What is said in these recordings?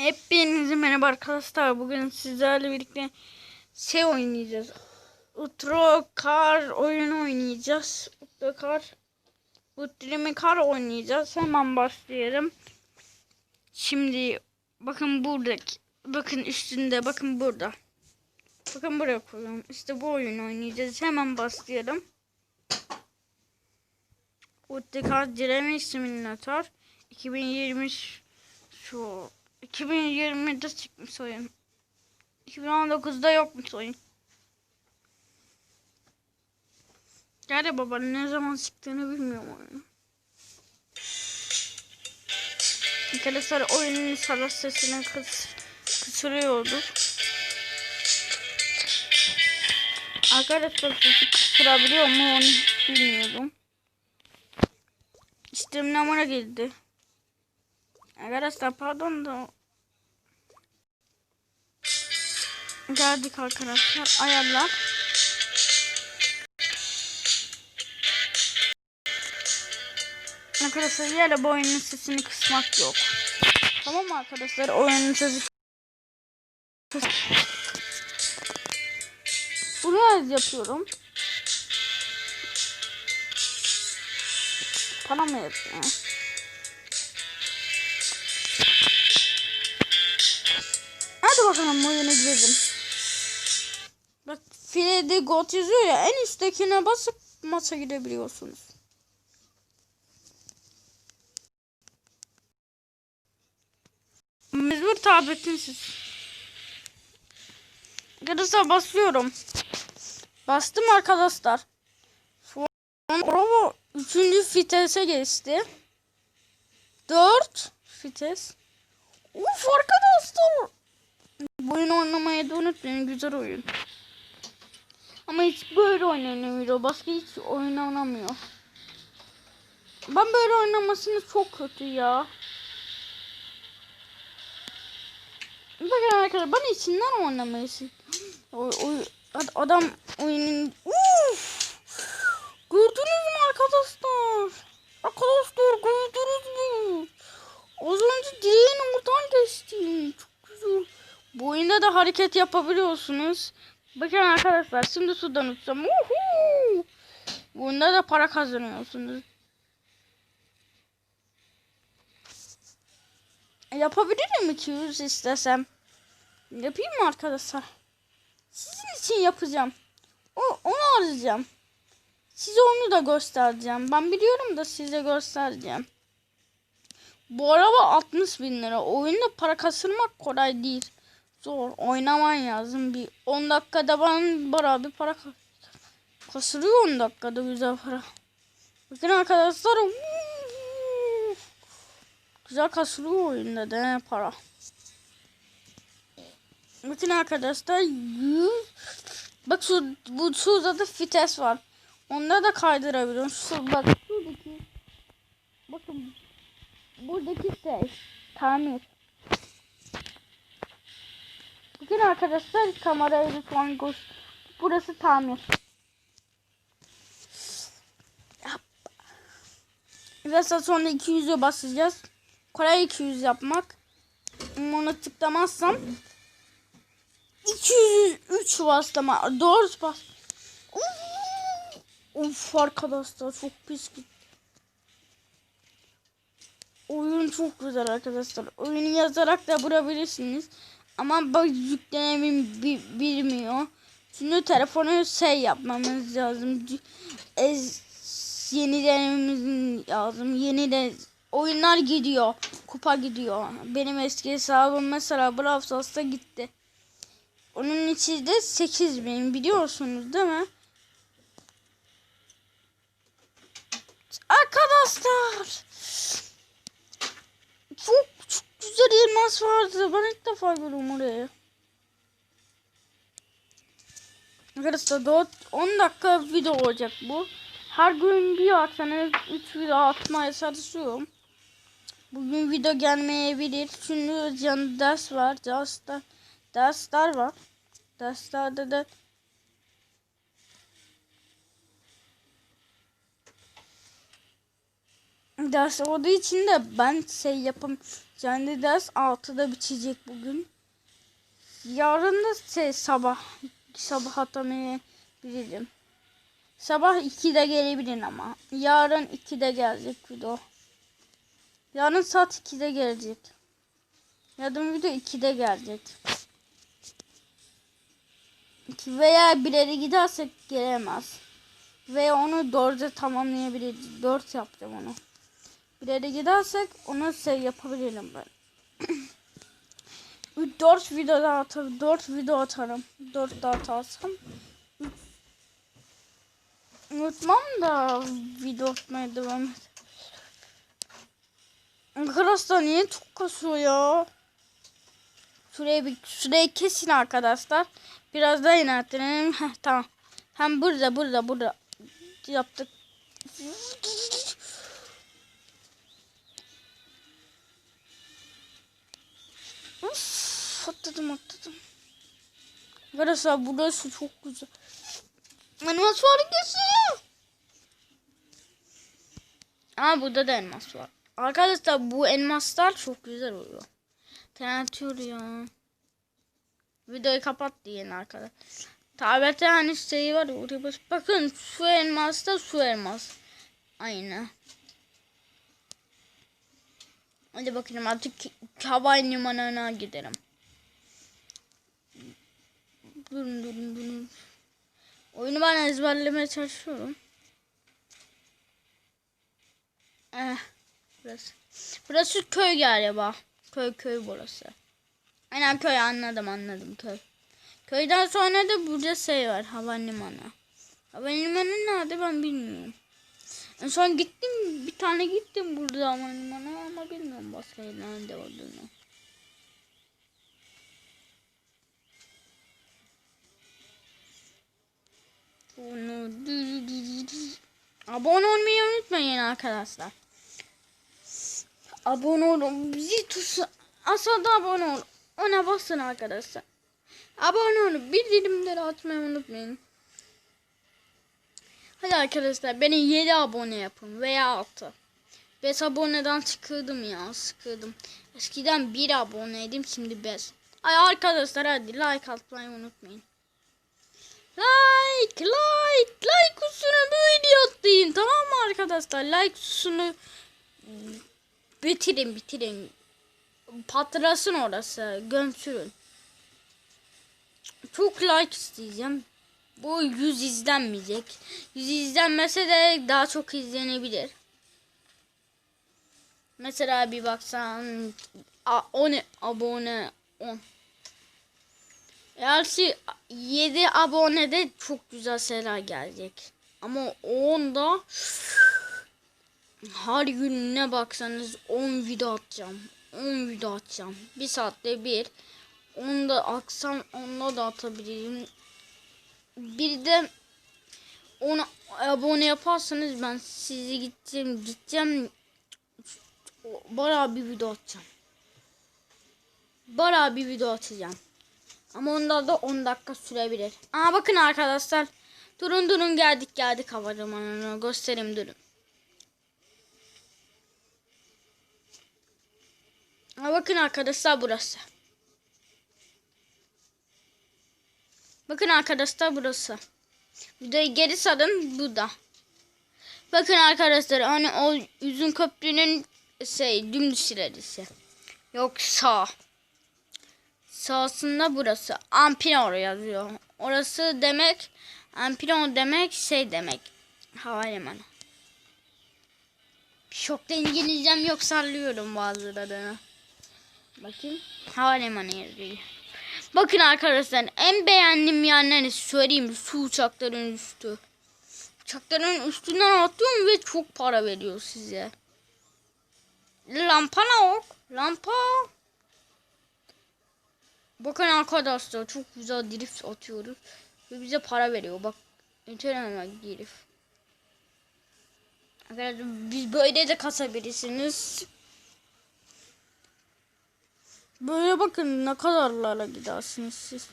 Hepinize merhaba arkadaşlar. Bugün sizlerle birlikte şey oynayacağız. Utro Kar oyunu oynayacağız. Utro Kar Utrimi Kar oynayacağız. Hemen başlayalım. Şimdi bakın buradaki bakın üstünde bakın burada. Bakın buraya koyuyorum. İşte bu oyunu oynayacağız. Hemen başlayalım. Utro Kar Diremi Simulator 2020 şu 2020'de çıkmış oyun. 2019'da yokmuş oyun. Nerede baba ne zaman çıktığını bilmiyorum oyunu. Arkadaşlar oyunun salat sesini kıs kısırıyordur. Arkadaşlar sesi kısırabiliyor mu onu bilmiyorum. İşte numara girdi. Arkadaşlar pardon da geldik arkadaşlar. Ayarlar. Arkadaşlar yine bu oyunun sesini kısmak yok. Tamam mı arkadaşlar? Oyunun sesi bunu az yapıyorum. Para mı yapıyor filede got yazıyor ya en üsttekine basıp maça girebiliyorsunuz. Mecbur tabletinsiz. Arkadaşlar basıyorum. Bastım arkadaşlar. An araba 3. vitese geçti. 4 vites. Uf arkadaşlar. Bu oyunu oynamayı da unutmayın. Güzel oyun. Ama hiç böyle oynanamıyor. Başka hiç oynanamıyor. Ben böyle oynamasını çok kötü ya. Bakın arkadaşlar ben içinden oynamayı o, o, ad- adam oyunun Uf! Gördünüz mü arkadaşlar? Arkadaşlar gördünüz mü? Az önce direğin oradan geçtim. Çok güzel. Bu oyunda da hareket yapabiliyorsunuz. Bakın arkadaşlar şimdi sudan uçsam. Uhu! Bu oyunda da para kazanıyorsunuz. Yapabilirim 200 istesem. Yapayım mı arkadaşlar? Sizin için yapacağım. O, onu arayacağım. Size onu da göstereceğim. Ben biliyorum da size göstereceğim. Bu araba 60 bin lira. Oyunda para kasırmak kolay değil. Zor. Oynaman lazım. Bir 10 dakikada ben bara bir para ka- kasırıyor 10 dakikada güzel para. Bakın arkadaşlar. Güzel kasırıyor oyunda da para. Bakın arkadaşlar. Bak şu bu şurada da vites var. Onda da kaydırabiliyorum. Şu bak şuradaki. Bakın buradaki şey tamir. Bugün arkadaşlar kamerayı lütfen göz. Burası tamir. Daha sonra 200'e basacağız. Kolay 200 yapmak. Onu tıklamazsam 203 bastama. Doğru bas. Uf arkadaşlar çok pis gitti. Oyun çok güzel arkadaşlar. Oyunu yazarak da bulabilirsiniz. Ama bak yüklenemim bi- bilmiyor. Şimdi telefonu şey yapmamız lazım. Ez, yenilememiz lazım. Yeni de oyunlar gidiyor. Kupa gidiyor. Benim eski hesabım mesela Brawl gitti. Onun içi de 8000 biliyorsunuz değil mi? Arkadaşlar. Çok çok güzel elmas vardı. Ben ilk defa görüyorum orayı. Arkadaşlar 4 10 dakika video olacak bu. Her gün bir atsanız 3 video atmaya çalışıyorum. Bugün video gelmeyebilir. Çünkü can ders var. Dersler, dersler var. Derslerde de ders olduğu için de ben şey yapam Kendi ders 6'da bitecek bugün. Yarın da şey, sabah sabah atamayabilirim. Sabah 2'de gelebilirim ama. Yarın 2'de gelecek video. Yarın saat 2'de gelecek. Yarın video 2'de gelecek. Veya bileri gidersek gelemez. Ve onu 4'e tamamlayabiliriz. 4 yapacağım onu. Bileri gidersek onu şey yapabilirim ben. 4 video daha atarım. 4 video atarım. 4 daha atarsam. Unutmam da video atmaya devam et. Arkadaşlar niye çok kasıyor ya? Şurayı bir şurayı kesin arkadaşlar. Biraz daha inertelim. Heh, tamam. Hem burada burada burada yaptık. Uf, atladım atladım. Arkadaşlar burası çok güzel. Elmas var kesin. Ama burada da elmas var. Arkadaşlar bu elmaslar çok güzel oluyor. Tenatıyor ya. Videoyu kapat diyen arkadaşlar. Tablette hani şeyi var ya oraya bas. Bakın su elmas da su elmas. Aynı. Hadi bakalım artık Havai limanına gidelim. Durun durun durun. Oyunu ben ezberlemeye çalışıyorum. Eh, burası. Burası köy galiba. Köy köy burası. Aynen köy anladım anladım köy. Köyden sonra da burada şey var havalimanı. Havalimanı nerede ben bilmiyorum. En son gittim bir tane gittim burada havalimanı ama bilmiyorum başka nerede olduğunu. Onu Abone olmayı unutmayın arkadaşlar. Abone olun. Bizi tutsun. Aşağıda abone ol. Ona basın arkadaşlar. Abone olun. Bildirimleri atmayı unutmayın. Hadi arkadaşlar beni 7 abone yapın veya 6. 5 aboneden sıkıldım ya sıkıldım. Eskiden 1 aboneydim şimdi 5. Ay arkadaşlar hadi like atmayı unutmayın. Like like like tuşuna böyle atlayın tamam mı arkadaşlar? Like tuşunu bitirin bitirin. Patlasın orası gömsürün. Çok like isteyeceğim. Bu 100 izlenmeyecek. 100 izlenmese de daha çok izlenebilir. Mesela bir baksan 10 abone 10. Eğer ki 7 abonede çok güzel şeyler gelecek. Ama 10'da her gün ne baksanız 10 video atacağım. 10 video atacağım. Bir saatte bir. Onu da aksam onunla da atabilirim. Bir de ona abone yaparsanız ben sizi gideceğim gideceğim bayağı bir video atacağım. Bayağı bir video atacağım. Ama onda da 10 dakika sürebilir. Aa bakın arkadaşlar. Durun durun geldik geldik havalimanına göstereyim durun. Aa bakın arkadaşlar burası. Bakın arkadaşlar burası. Videoyu geri sarın bu da. Bakın arkadaşlar hani o üzüm köprünün şey dümdüz ilerisi. Yok sağ. Sağsında burası. Ampino yazıyor. Orası demek Ampino demek şey demek. Havalimanı. Çok da İngilizcem yok sallıyorum bazılarını. Bakayım. Havalimanı yazıyor. Bakın arkadaşlar en beğendiğim yerlerini söyleyeyim. Su uçakların üstü. Uçakların üstünden atlıyorum ve çok para veriyor size. Lampa ne yok? Lampa. Bakın arkadaşlar çok güzel drift atıyoruz. Ve bize para veriyor. Bak. Yeteremem drift. Arkadaşlar biz böyle de kasabilirsiniz. Böyle bakın ne kadarlara gidersiniz siz.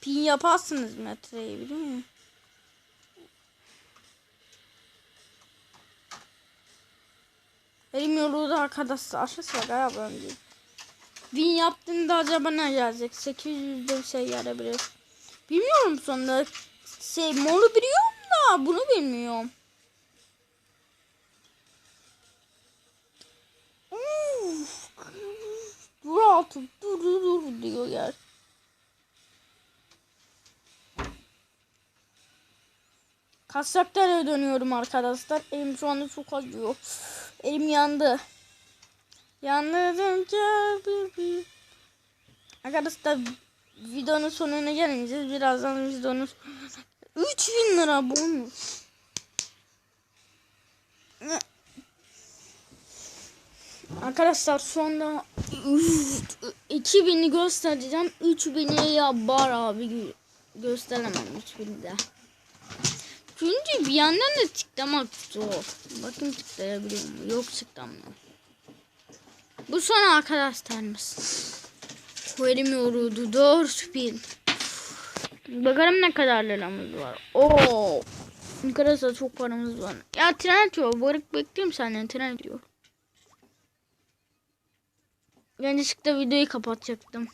Pin yaparsınız metreyi biliyor musun? Benim yolu da arkadaşlar aşağıya galiba değil. Win yaptığımda acaba ne gelecek? 800'de bir şey gelebilir. Bilmiyorum sonunda. Şey, moru biliyorum da bunu bilmiyorum. Uf. Dur artık dur dur dur diyor yer. Kasaklara dönüyorum arkadaşlar. Elim şu anda çok acıyor. Elim yandı. Yandım bir Arkadaşlar videonun sonuna gelince birazdan videonun 3000 lira bonus. Arkadaşlar şu anda 2000'i göstereceğim. 3000'i ya bar abi gö- gösteremem 3000'de. Çünkü bir yandan da tıklamak zor. Bakın tıklayabiliyor mu? Yok tıklamıyor. Bu son arkadaşlarımız. Koyamıyordu 4000. Bakalım ne kadar liramız var. Oo. Arkadaşlar çok paramız var. Ya tren atıyor. Barık bekliyorum senden tren atıyor. Yanlışlıkla videoyu kapatacaktım.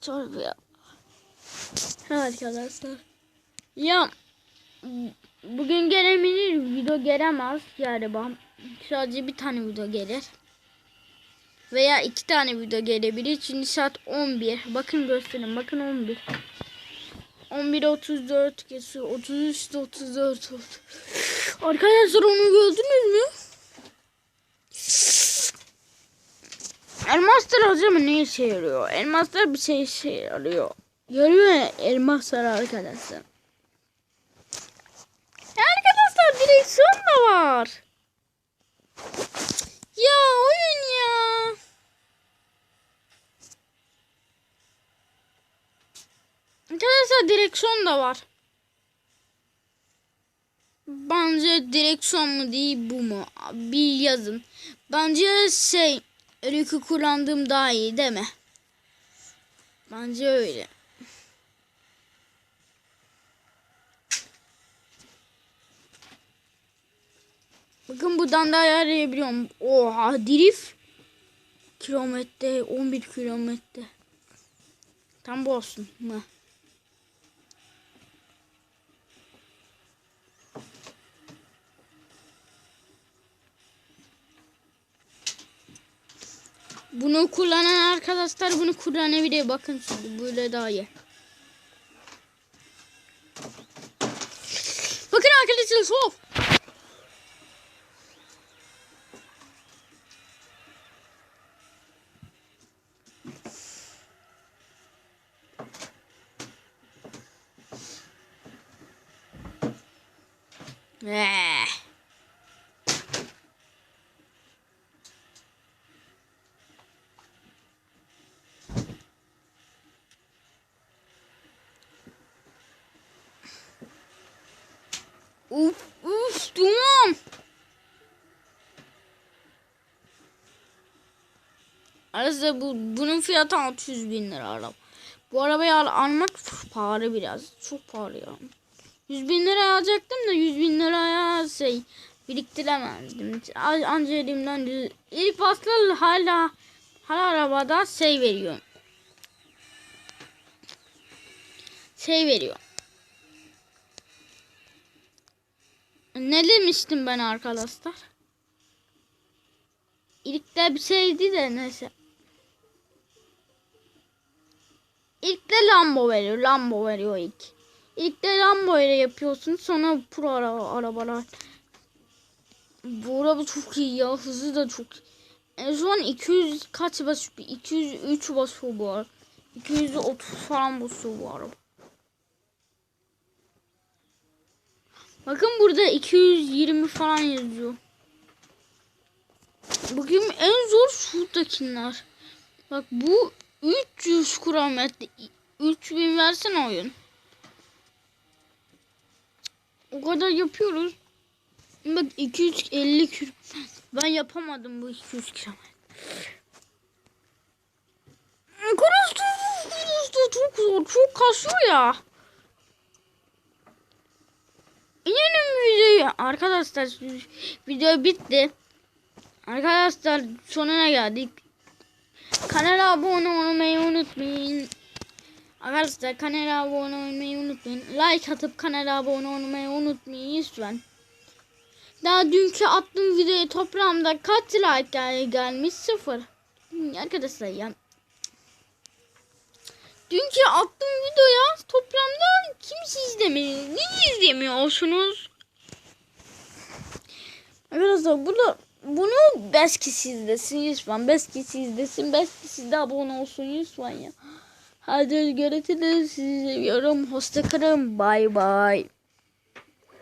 Çorba ya. Arkadaşlar. Ya bugün gelebilir video gelemez galiba. Sadece bir tane video gelir. Veya iki tane video gelebilir. Çünkü saat 11. Bakın göstereyim. Bakın 11. 11 34 geçiyor. 33 34 oldu. Arkadaşlar onu gördünüz mü? Elmaslar hocam ne işe yarıyor? Elmaslar bir şey işe yarıyor. Yarıyor ya elmaslar arkadaşlar. Arkadaşlar direksiyon da var. Ya oyun ya. Arkadaşlar direksiyon da var. Bence direksiyon mu değil bu mu? Bir yazın. Bence şey Rick'i kullandığım daha iyi değil mi? Bence öyle. Bakın buradan da ayarlayabiliyorum. Oha drift. Kilometre 11 kilometre. Tam bu olsun mı? Bunu kullanan arkadaşlar bunu kullanabilir. Bakın şimdi böyle daha iyi. Bakın arkadaşlar sol. Eh. Uf uf duman. Arada bu bunun fiyatı 600 bin lira araba. Bu arabayı al, almak pahalı biraz. Çok pahalı ya. 100 bin lira alacaktım da 100 bin liraya şey biriktiremezdim. Anca elimden ilk başta hala hala arabada şey veriyor. Şey veriyor. Ne demiştim ben arkadaşlar? İlkte bir şeydi de neyse. İlk de Lambo veriyor. Lambo veriyor ilk. İlk de Lambo ile yapıyorsun. Sonra pro ara arabalar. Bu araba çok iyi ya. Hızı da çok iyi. En son 200 kaç basıyor? 203 basıyor bu araba. 230 falan basıyor bu araba. Bakın burada 220 falan yazıyor. Bakayım en zor şuradakiler. Bak bu 300 kilometre. 3000 versene oyun. O kadar yapıyoruz. Bak 250 kilometre. Ben yapamadım bu 200 kilometre. Kurustu çok zor, çok kasıyor ya. İnelim videoyu. Arkadaşlar video bitti. Arkadaşlar sonuna geldik. Kanala abone olmayı unutmayın. Arkadaşlar kanala abone olmayı unutmayın. Like atıp kanala abone olmayı unutmayın lütfen. Daha dünkü attığım videoya toplamda kaç like gel- gelmiş? Sıfır. Arkadaşlar ya. Dünkü attığım videoya toplamda kimse izlemiyor. Niye izlemiyorsunuz? Arkadaşlar bunu bunu beş kişi izlesin lütfen. Beş kişi izlesin. Beş kişi de abone olsun lütfen ya. Hadi görüşürüz. Sizi seviyorum. Hoşçakalın. Bay bay.